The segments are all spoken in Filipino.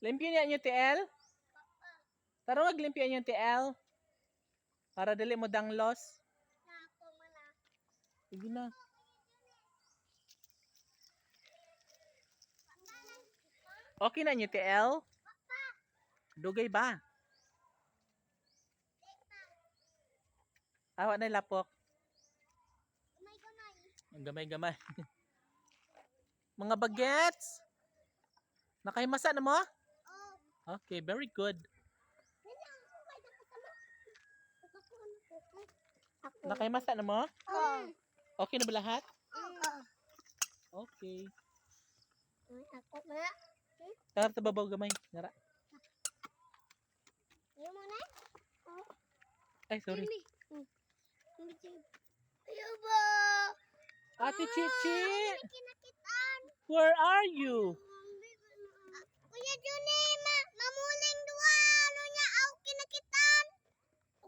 Limpyo niya niyo TL? Tara wag limpyo niyo TL. Para dili mo danglos. Sige na. Okay na niyo TL? Dugay ba? Awa na lapok. Ang gamay-gamay. Mga bagets! Nakahimasa na mo? Okay, very good. Nakahimasa na mo? Oh. Okay na ba lahat? Oh. Okay. Ako mala. Tara sa babaw gamay. Nara. Yung muna. Oh. Ay, sorry. Ba? Ate Chichi! Where are you? Kuya Juni,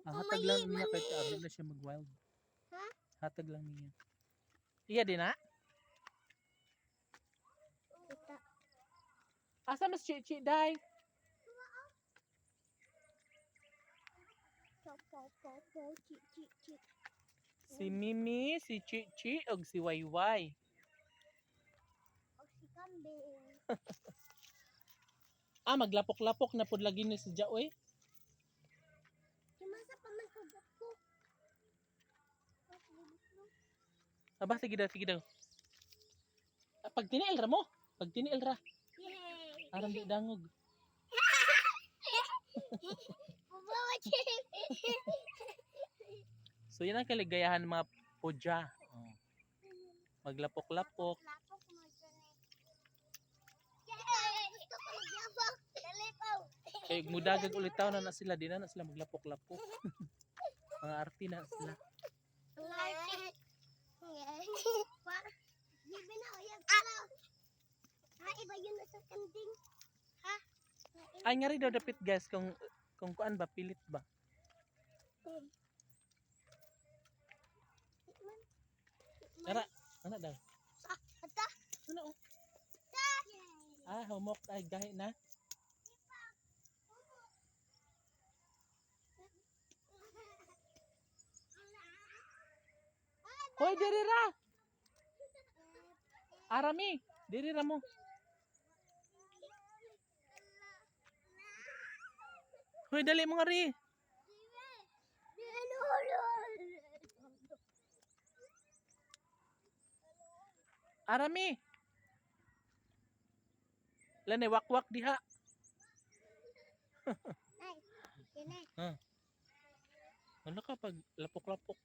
Ah, hatag lang niya kahit kaabot na siya mag-wild. Ha? Hatag lang niya. Iya din ha? Kita. Asa mas Chichi, day? Si Mimi, si Chichi, og si Wayway. O si kambing. Ah, maglapok-lapok na pud lagi ni si Jaoy. Kimasa pa man ko ko. Aba, sige daw, sige daw. Ah, pag tiniil ra mo. Pag tiniil ra. Aram di dangog. So yan ang kaligayahan mga pudya. Oh. Maglapok-lapok. Lapok mo dyan eh. Yay! Gusto ko magyabak. Dali pa. Kay mudagag ulit taon na na sila. Di na na sila maglapok-lapok. mga arti na sila. Iba yun sa kanding. Ha? Ay nga rin daw dapit guys kung kung kuan ba pilit ba. Tara, ano daw? Ah, ata. Ano oh? Ah, humok ay gahi na. Hoy, diri ra. Arami, diri ra mo. Hoy, dali mo nga ri. Arami. Lani wakwak diha. Ay, yun eh. Ano ka pag lapok-lapok?